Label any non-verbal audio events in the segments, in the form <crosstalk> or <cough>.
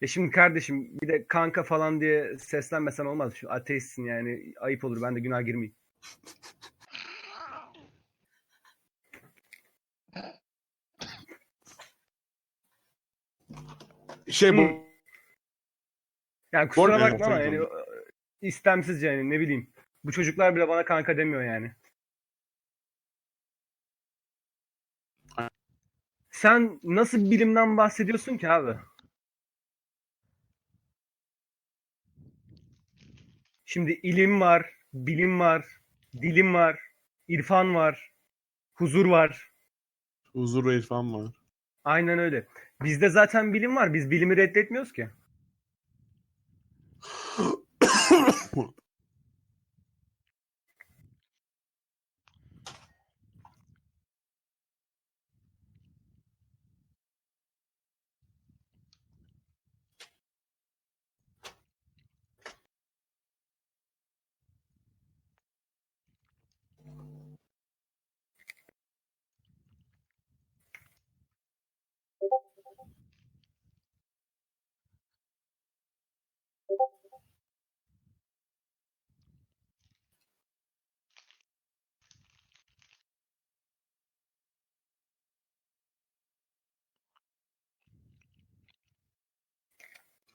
Ya şimdi kardeşim bir de kanka falan diye seslenmesen olmaz. Şu ateistsin yani ayıp olur ben de günah girmeyeyim. Şey bu. Hı. Yani kusura Doğru, bakma ama yani e, istemsizce yani ne bileyim. Bu çocuklar bile bana kanka demiyor yani. Sen nasıl bilimden bahsediyorsun ki abi? Şimdi ilim var, bilim var, dilim var, irfan var, huzur var. Huzur ve irfan var. Aynen öyle. Bizde zaten bilim var. Biz bilimi reddetmiyoruz ki. <coughs>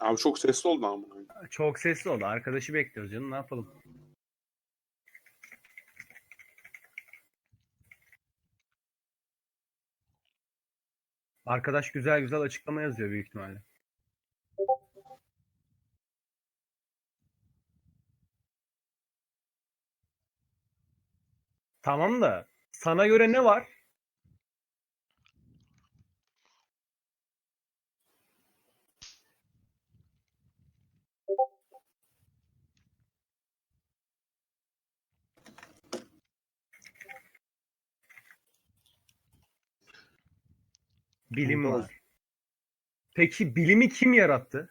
Abi çok sesli oldu ama. Çok sesli oldu. Arkadaşı bekliyoruz canım. Ne yapalım? Arkadaş güzel güzel açıklama yazıyor büyük ihtimalle. Tamam da sana göre ne var? Bilim Doğru. var. Peki bilimi kim yarattı?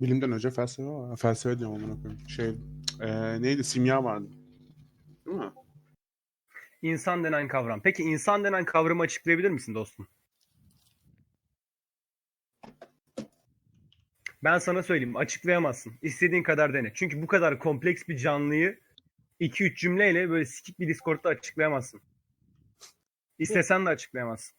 Bilimden önce felsefe var. Felsefe diyorum amına koyayım. Şey eee neydi? Simya vardı. Değil mi? İnsan denen kavram. Peki insan denen kavramı açıklayabilir misin dostum? Ben sana söyleyeyim açıklayamazsın. İstediğin kadar dene. Çünkü bu kadar kompleks bir canlıyı 2-3 cümleyle böyle sikik bir Discord'da açıklayamazsın. İstesen de açıklayamazsın.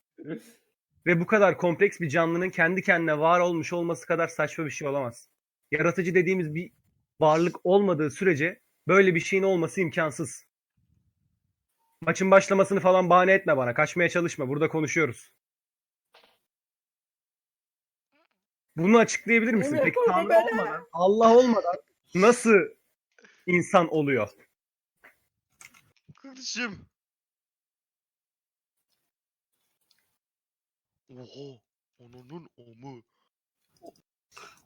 Ve bu kadar kompleks bir canlının kendi kendine var olmuş olması kadar saçma bir şey olamaz. Yaratıcı dediğimiz bir varlık olmadığı sürece böyle bir şeyin olması imkansız. Maçın başlamasını falan bahane etme bana. Kaçmaya çalışma. Burada konuşuyoruz. Bunu açıklayabilir misin? Peki Tanrı olmadan, Allah olmadan nasıl insan oluyor? Kardeşim. Oha. Ananın amı.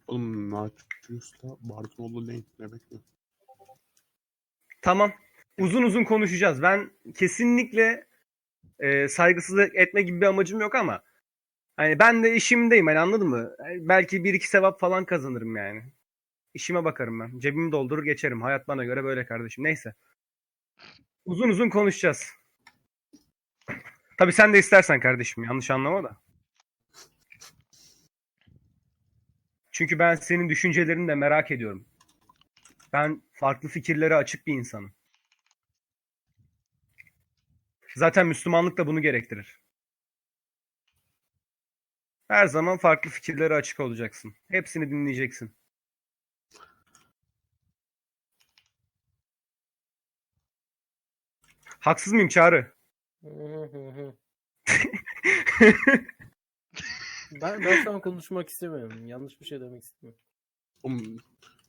Oğlum Nautilus'la Bartolo Lane ne bekliyor? Tamam. Uzun uzun konuşacağız. Ben kesinlikle e, saygısızlık etme gibi bir amacım yok ama hani ben de işimdeyim hani anladın mı? Yani Belki bir iki sevap falan kazanırım yani. İşime bakarım ben. Cebimi doldurur geçerim. Hayat bana göre böyle kardeşim. Neyse. Uzun uzun konuşacağız. Tabii sen de istersen kardeşim. Yanlış anlama da. Çünkü ben senin düşüncelerini de merak ediyorum. Ben farklı fikirlere açık bir insanım. Zaten Müslümanlık da bunu gerektirir. Her zaman farklı fikirlere açık olacaksın. Hepsini dinleyeceksin. Haksız mıyım Çağrı? <laughs> ben, ben şu an konuşmak istemiyorum. Yanlış bir şey demek istemiyorum. Oğlum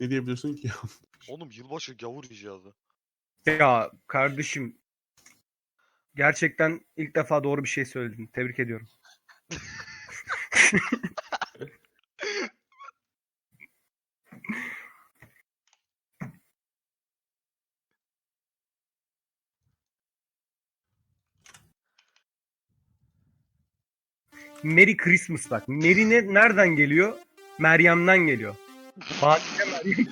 ne diyebilirsin ki? <laughs> Oğlum yılbaşı gavur icadı. ya kardeşim gerçekten ilk defa doğru bir şey söyledin. Tebrik ediyorum. <laughs> Merry Christmas bak. Merry ne, nereden geliyor? Meryem'den geliyor. Bakire Meryem.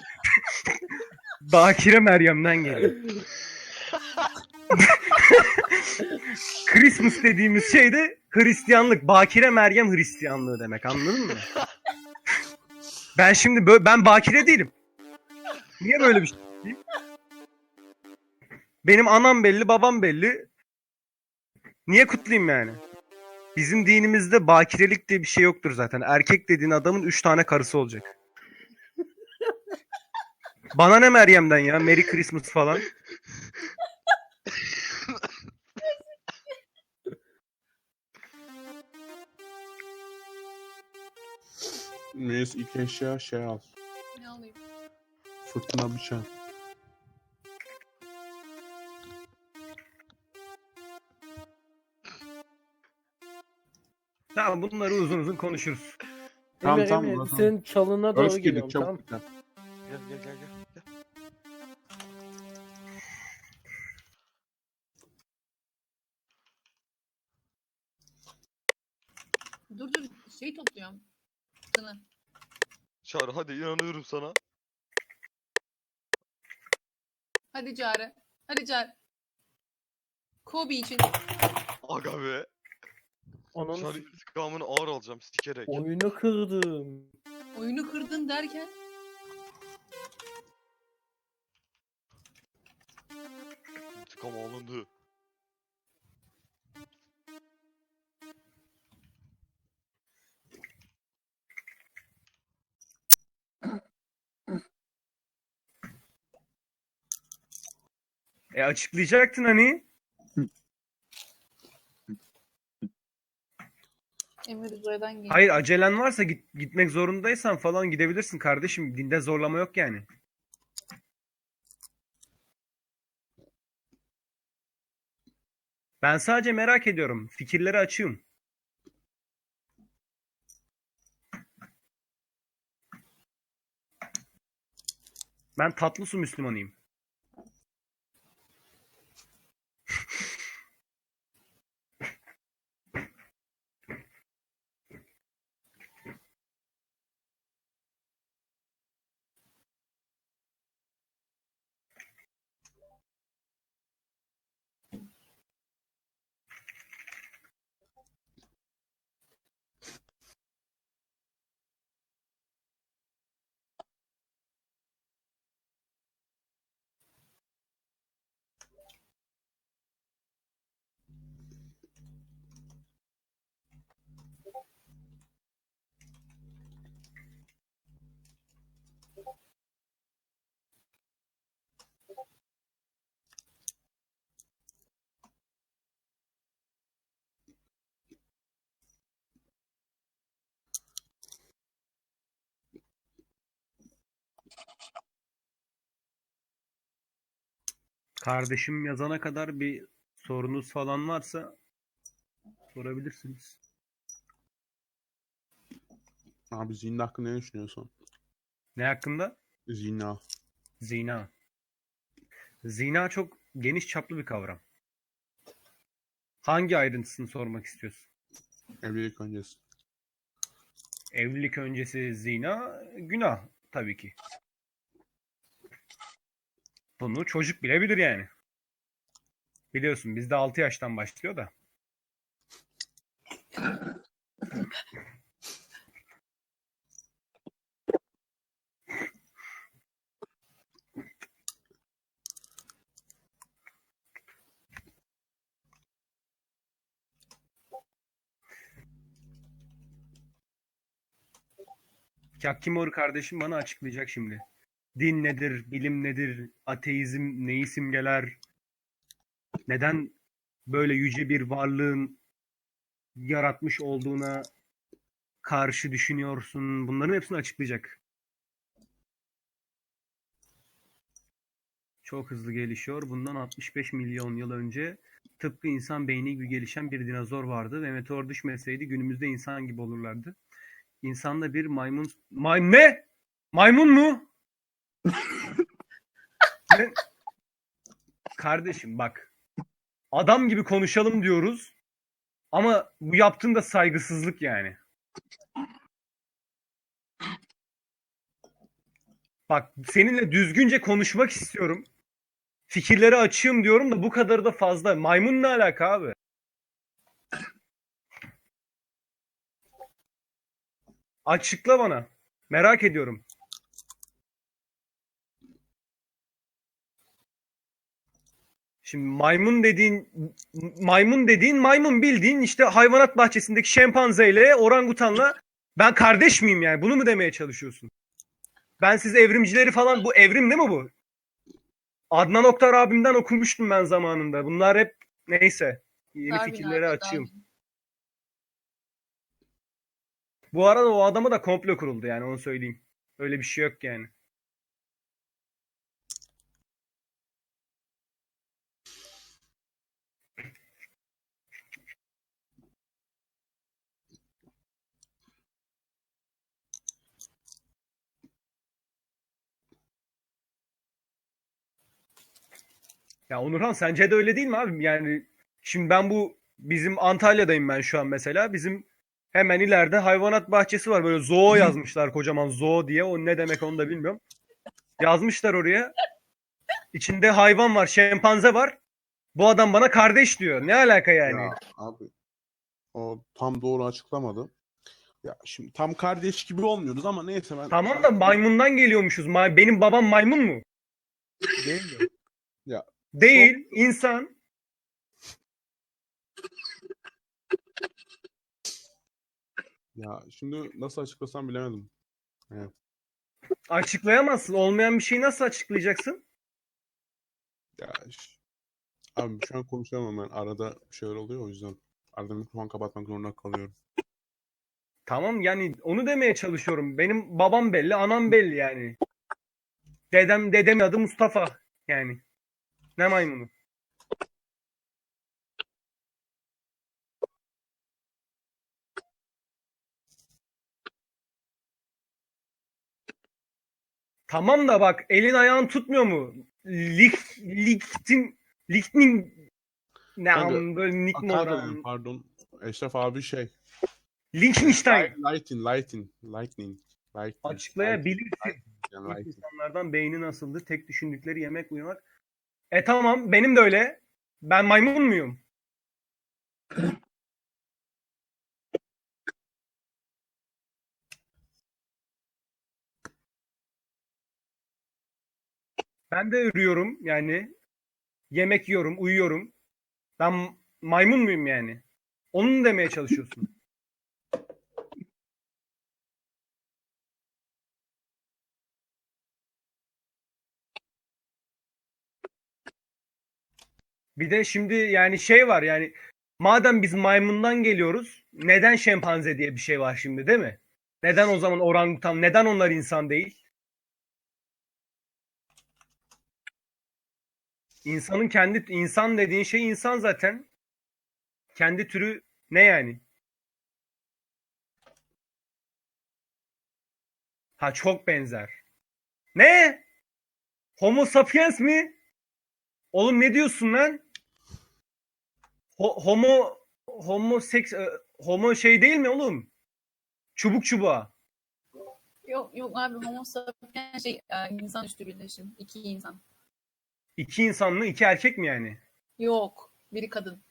<laughs> Bakire Meryem'den geliyor. <laughs> Christmas dediğimiz şey de Hristiyanlık. Bakire Meryem Hristiyanlığı demek anladın mı? ben şimdi böyle, ben bakire değilim. Niye böyle bir şey diyeyim? Benim anam belli, babam belli. Niye kutlayayım yani? Bizim dinimizde bakirelik diye bir şey yoktur zaten. Erkek dediğin adamın 3 tane karısı olacak. Bana ne Meryem'den ya? Merry Christmas falan. Melis ilk eşya şey al. Ne alayım? Fırtına bıçağı. Tamam bunları uzun uzun konuşuruz. Tamam, Emre, tamam, Emre, tamam. senin çalına doğru Örs geliyorum tamam. çabuk. Tamam. Gel gel gel gel. Çağrı hadi inanıyorum sana. Hadi Care. Hadi Care. Kobe için. Aga be. Onun Şu an intikamını ağır alacağım sikerek. oyunu kırdım. Oyunu kırdın derken. İntikam alındı. E açıklayacaktın hani. Emir uzaydan geliyor. Hayır acelen varsa git, gitmek zorundaysan falan gidebilirsin kardeşim. Dinde zorlama yok yani. Ben sadece merak ediyorum. Fikirleri açığım. Ben tatlı su Müslümanıyım. Kardeşim yazana kadar bir sorunuz falan varsa sorabilirsiniz. Abi zihnin hakkında ne düşünüyorsun? Ne hakkında? Zina. Zina. Zina çok geniş çaplı bir kavram. Hangi ayrıntısını sormak istiyorsun? Evlilik öncesi. Evlilik öncesi zina günah tabii ki. Bunu çocuk bilebilir yani. Biliyorsun bizde 6 yaştan başlıyor da. Kakimor kardeşim bana açıklayacak şimdi. Din nedir, bilim nedir, ateizm neyi simgeler, neden böyle yüce bir varlığın yaratmış olduğuna karşı düşünüyorsun. Bunların hepsini açıklayacak. Çok hızlı gelişiyor. Bundan 65 milyon yıl önce tıpkı insan beyni gibi gelişen bir dinozor vardı ve meteor düşmeseydi günümüzde insan gibi olurlardı. İnsanda bir maymun... May ne? Maymun mu? <laughs> Ne? Kardeşim bak. Adam gibi konuşalım diyoruz. Ama bu yaptığın da saygısızlık yani. Bak seninle düzgünce konuşmak istiyorum. fikirleri açığım diyorum da bu kadarı da fazla. Maymun ne alaka abi? Açıkla bana. Merak ediyorum. Şimdi maymun dediğin maymun dediğin maymun bildiğin işte hayvanat bahçesindeki şempanzeyle orangutanla ben kardeş miyim yani? Bunu mu demeye çalışıyorsun? Ben siz evrimcileri falan bu evrim değil mi bu? Adnan Oktar abimden okumuştum ben zamanında. Bunlar hep neyse. Yeni Darwin fikirlere abi. Darwin. Bu arada o adama da komplo kuruldu yani onu söyleyeyim. Öyle bir şey yok yani. Ya Onurhan sence de öyle değil mi abi? Yani şimdi ben bu bizim Antalya'dayım ben şu an mesela. Bizim hemen ileride hayvanat bahçesi var. Böyle zoo yazmışlar kocaman zoo diye. O ne demek onu da bilmiyorum. Yazmışlar oraya. İçinde hayvan var, şempanze var. Bu adam bana kardeş diyor. Ne alaka yani? Ya abi o tam doğru açıklamadı. Ya şimdi tam kardeş gibi olmuyoruz ama neyse ben Tamam da maymundan geliyormuşuz. Benim babam maymun mu? değil mi? Ya, Değil, insan. Ya şimdi nasıl açıklasam bilemedim. Açıklayamazsın. Olmayan bir şeyi nasıl açıklayacaksın? Ya ş- abi şu an konuşamam ben. Arada bir şeyler oluyor o yüzden. Arada mikrofon kapatmak zorunda kalıyorum. Tamam yani onu demeye çalışıyorum. Benim babam belli, anam belli yani. Dedem dedemin adı Mustafa yani. Ne maymunu? Tamam da bak elin ayağın tutmuyor mu? Lik, liktin, liktin ne am böyle nick mi oran? pardon. Eşref abi şey. Liechtenstein. Lightning, lightning, lightning. lightning Açıklayabilirsin. İlk lightning. insanlardan beyni nasıldı? Tek düşündükleri yemek uyumak. E tamam benim de öyle. Ben maymun muyum? Ben de ürüyorum yani. Yemek yiyorum, uyuyorum. Ben maymun muyum yani? Onu mu demeye çalışıyorsun? <laughs> Bir de şimdi yani şey var yani madem biz maymundan geliyoruz neden şempanze diye bir şey var şimdi değil mi? Neden o zaman orangutan neden onlar insan değil? İnsanın kendi insan dediğin şey insan zaten. Kendi türü ne yani? Ha çok benzer. Ne? Homo sapiens mi? Oğlum ne diyorsun lan? Ho- homo homo seks e, homo şey değil mi oğlum? Çubuk çubuğa. Yok yok abi homo sapiens şey e, insan üstü birleşim. İki insan. İki insan mı? iki erkek mi yani? Yok. Biri kadın.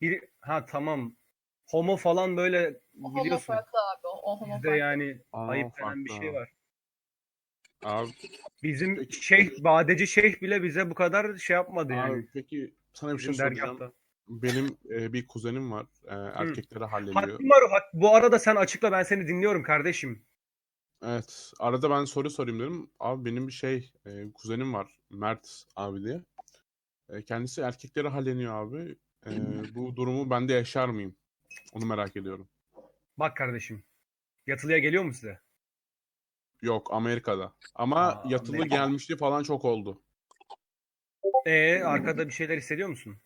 Biri ha tamam. Homo falan böyle O homo biliyorsun. farklı abi. O, homo Bizde farklı. yani Aa, ayıp denen bir farklı şey var. Abi, Bizim Peki. şeyh, badeci şeyh bile bize bu kadar şey yapmadı yani. abi peki sana bir şey Bizim soracağım. dergahta. Benim e, bir kuzenim var. E, erkekleri hallediyor. Hakkım var o hak. Bu arada sen açıkla ben seni dinliyorum kardeşim. Evet. Arada ben soru sorayım dedim. Abi benim bir şey e, kuzenim var. Mert abi diye. E, kendisi erkekleri halleniyor abi. E, bu <clears throat> durumu ben de yaşar mıyım? Onu merak ediyorum. Bak kardeşim. Yatılıya geliyor mu size? Yok Amerika'da. Ama Aa, yatılı Amerika. gelmişti falan çok oldu. Ee arkada bir şeyler hissediyor musun?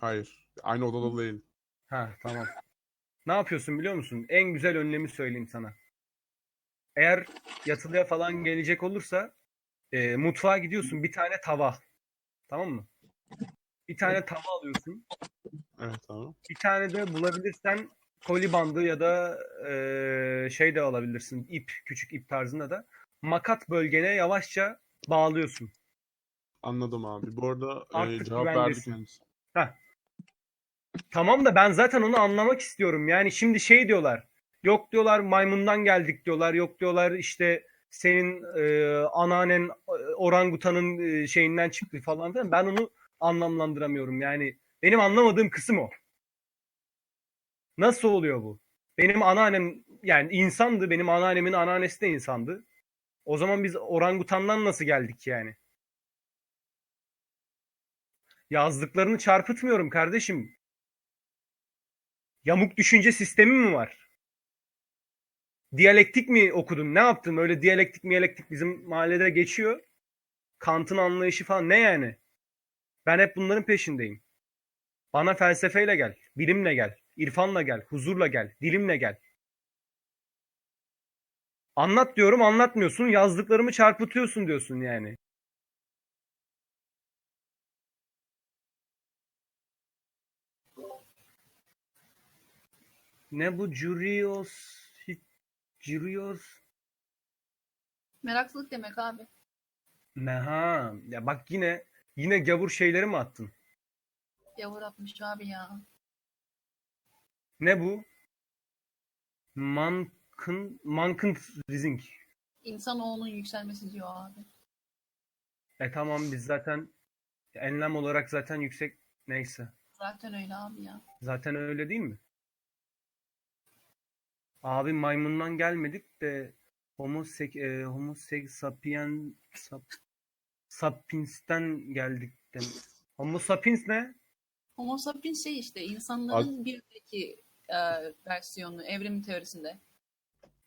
Hayır. Aynı odada değil. Ha tamam. Ne yapıyorsun biliyor musun? En güzel önlemi söyleyeyim sana. Eğer yatılıya falan gelecek olursa e, mutfağa gidiyorsun bir tane tava. Tamam mı? Bir tane tava alıyorsun. Evet tamam. Bir tane de bulabilirsen koli bandı ya da e, şey de alabilirsin. ip, küçük ip tarzında da. Makat bölgene yavaşça bağlıyorsun. Anladım abi. Bu arada e, Artık cevap verdi güvendesin. kendisi. Tamam da ben zaten onu anlamak istiyorum. Yani şimdi şey diyorlar. Yok diyorlar maymundan geldik diyorlar. Yok diyorlar işte senin e, anneannen e, orangutanın e, şeyinden çıktı falan filan. Ben onu anlamlandıramıyorum. Yani benim anlamadığım kısım o. Nasıl oluyor bu? Benim anneannem yani insandı. Benim anneannemin anneannesi de insandı. O zaman biz orangutandan nasıl geldik yani? Yazdıklarını çarpıtmıyorum kardeşim. Yamuk düşünce sistemi mi var? Diyalektik mi okudun? Ne yaptın? Öyle diyalektik miyalektik bizim mahallede geçiyor. Kant'ın anlayışı falan ne yani? Ben hep bunların peşindeyim. Bana felsefeyle gel, bilimle gel, irfanla gel, huzurla gel, dilimle gel. Anlat diyorum anlatmıyorsun, yazdıklarımı çarpıtıyorsun diyorsun yani. Ne bu Curios Curios Meraklılık demek abi. Meha. Ya bak yine yine gavur şeyleri mi attın? Yavur atmış abi ya. Ne bu? Mankın Mankın Rising. İnsanoğlunun yükselmesi diyor abi. E tamam biz zaten enlem olarak zaten yüksek neyse. Zaten öyle abi ya. Zaten öyle değil mi? Abi maymundan gelmedik de Homo sek, e, Homo sek sapien sap, sapiens'ten geldik de. Homo sapiens ne? Homo sapiens şey işte insanların bir öteki e, versiyonu evrim teorisinde.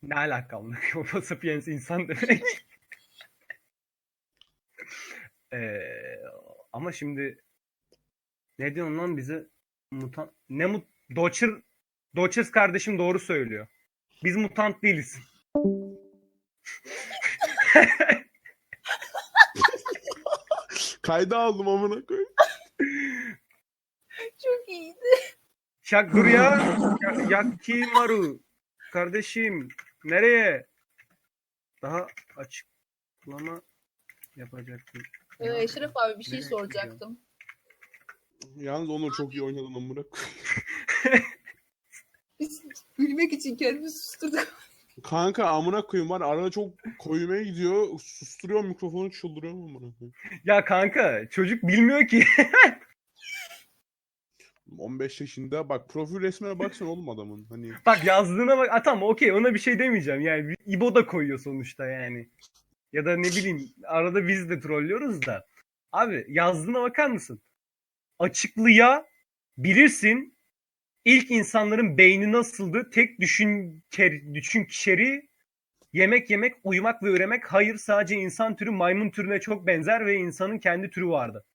Ne alakalı? <laughs> Homo sapiens insan demek. Ee, <laughs> ama şimdi ne diyorsun lan bize mutant ne mut Doçer Doçers kardeşim doğru söylüyor. Biz mutant değiliz. Kayda aldım amına koyayım. Çok iyiydi. Şak dur ya. Ya- Yakimaru. Kardeşim nereye? Daha açıklama yapacaktım. Ee, Eşref abi bir şey Nereye soracaktım. Yalnız Onur çok iyi oynadın amına koyayım. <laughs> Gülmek için kendimizi susturduk. <laughs> Kanka amına koyayım var arada çok koymaya gidiyor. Susturuyor mikrofonu çıldırıyor amına koyayım. Ya kanka çocuk bilmiyor ki. <laughs> 15 yaşında bak profil resmine baksana oğlum adamın. Hani Bak yazdığına bak. Ha, tamam okey ona bir şey demeyeceğim. Yani bir İbo da koyuyor sonuçta yani. Ya da ne bileyim arada biz de trollüyoruz da. Abi yazdığına bakar mısın? Açıklıya bilirsin ilk insanların beyni nasıldı? Tek düşün, ker, düşün kişeri yemek yemek, uyumak ve üremek. Hayır sadece insan türü maymun türüne çok benzer ve insanın kendi türü vardı.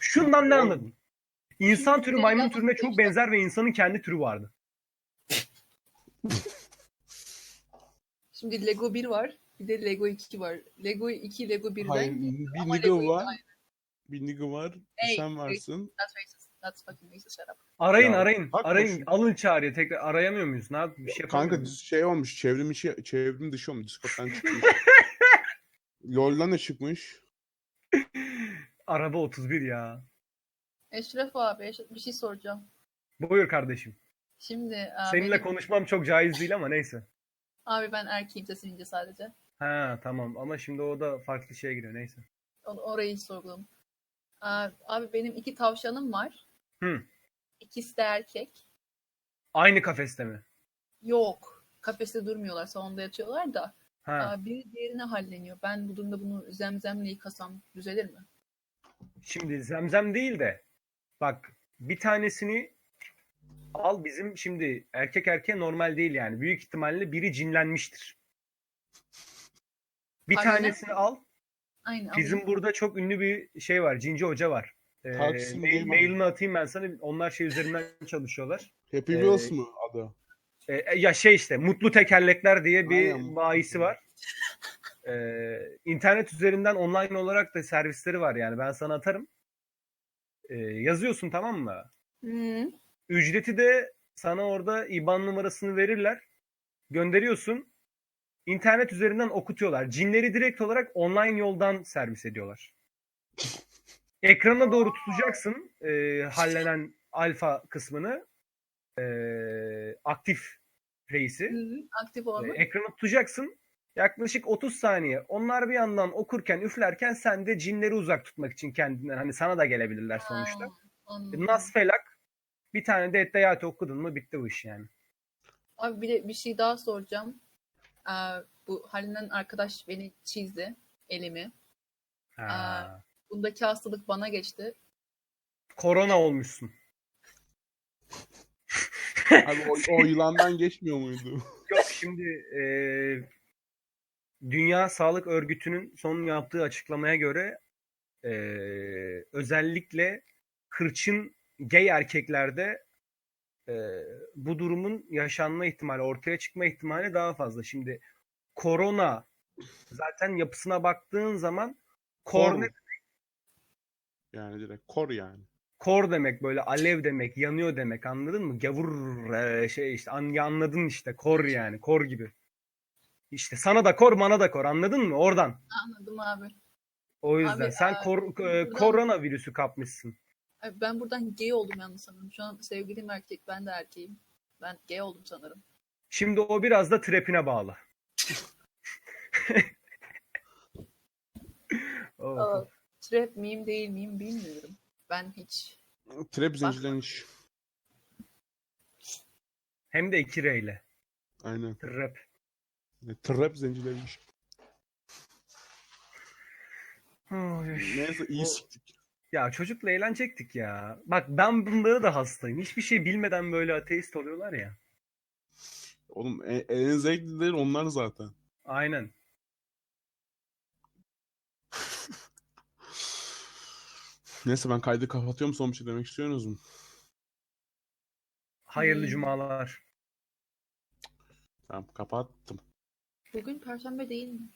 Şundan ne anladın? İnsan türü maymun türüne çok benzer ve insanın kendi türü vardı. Şimdi Lego 1 var. Bir de Lego 2 var. Lego 2 Lego 1'den hayır, bir Lego 2 var. Bir nigga var. Hey, sen varsın. That's racist. That's fucking racist. Shut up. Arayın Ya, arayın. bak arayın. Alın çağrıya tekrar arayamıyor muyuz? Ne yap? Bir şey Kanka yapamıyor muyuz? şey olmuş çevrim içi çevrim dışı olmuş. Discord'dan çıkmış. <laughs> LoL'dan da çıkmış. <laughs> Araba 31 ya. Eşref abi Eşref- bir şey soracağım. Buyur kardeşim. Şimdi e, Seninle benim- konuşmam çok caiz değil ama neyse. abi ben erkeğim sesince sadece. Ha tamam ama şimdi o da farklı şeye giriyor neyse. Onu, orayı sorguladım. Aa, Abi benim iki tavşanım var. Hı. İkisi de erkek. Aynı kafeste mi? Yok. Kafeste durmuyorlar. Salonda yatıyorlar da. Ha. Biri diğerine halleniyor. Ben bu durumda bunu zemzemle yıkasam düzelir mi? Şimdi zemzem değil de bak bir tanesini al bizim şimdi erkek erkeğe normal değil yani. Büyük ihtimalle biri cinlenmiştir. Bir Harbiden tanesini al. Aynen. Bizim burada çok ünlü bir şey var. Cinci Hoca var. Ee, Taksim mail, mailini atayım ben sana. Onlar şey üzerinden <laughs> çalışıyorlar. Happy Ee, Wheels mı adı? Ee, ya şey işte Mutlu Tekerlekler diye bir Aynen. bayisi var. Ee, internet üzerinden online olarak da servisleri var yani. Ben sana atarım. Ee, yazıyorsun tamam mı? Hı. Ücreti de sana orada IBAN numarasını verirler. Gönderiyorsun. İnternet üzerinden okutuyorlar. Cinleri direkt olarak online yoldan servis ediyorlar. <laughs> Ekrana doğru tutacaksın e, hallenen alfa kısmını. E, aktif hı, Aktif E, olma. ekranı tutacaksın. Yaklaşık 30 saniye. Onlar bir yandan okurken, üflerken sen de cinleri uzak tutmak için kendinden. Hani sana da gelebilirler sonuçta. Aa, anladım. Nas felak. Bir tane de Etteyat okudun mu bitti bu iş yani. Abi bir de bir şey daha soracağım. Ee, bu halinden arkadaş beni çizdi elimi. Ha. Bundaki hastalık bana geçti. Korona olmuşsun. Abi o, o yılandan geçmiyor muydu? <laughs> Yok şimdi e, Dünya Sağlık Örgütü'nün son yaptığı açıklamaya göre e, özellikle kırçın gay erkeklerde e, bu durumun yaşanma ihtimali, ortaya çıkma ihtimali daha fazla. Şimdi korona zaten yapısına baktığın zaman kor, Kor. ne- Yani direkt kor yani. kor demek böyle alev demek, yanıyor demek anladın mı? Gavur e, şey işte an, anladın işte kor yani kor gibi. İşte sana da kor, bana da kor anladın mı? Oradan. Anladım abi. O yüzden Abi, sen e, kor, e, buradan- koronavirüsü kapmışsın. Abi Ben buradan gay oldum yalnız sanırım. Şu an sevgilim erkek, ben de erkeğim. Ben gay oldum sanırım. Şimdi o biraz da trapine bağlı. <laughs> <laughs> Oh. Aa, trap miyim değil miyim bilmiyorum. Ben hiç. Trap zincirleniş. Hem de iki reyle. Aynen. Trap. Trap zincirleniş. Oy. Neyse iyi siktik. Ya çocukla eğlenecektik ya. Bak ben bunlara da hastayım. Hiçbir şey bilmeden böyle ateist oluyorlar ya. Oğlum e- en zevklileri onlar zaten. Aynen. Neyse ben kaydı kapatıyorum. Son bir şey demek istiyorsunuz mu? Hayırlı Hmm. cumalar. Tamam kapattım. Bugün perşembe değil mi?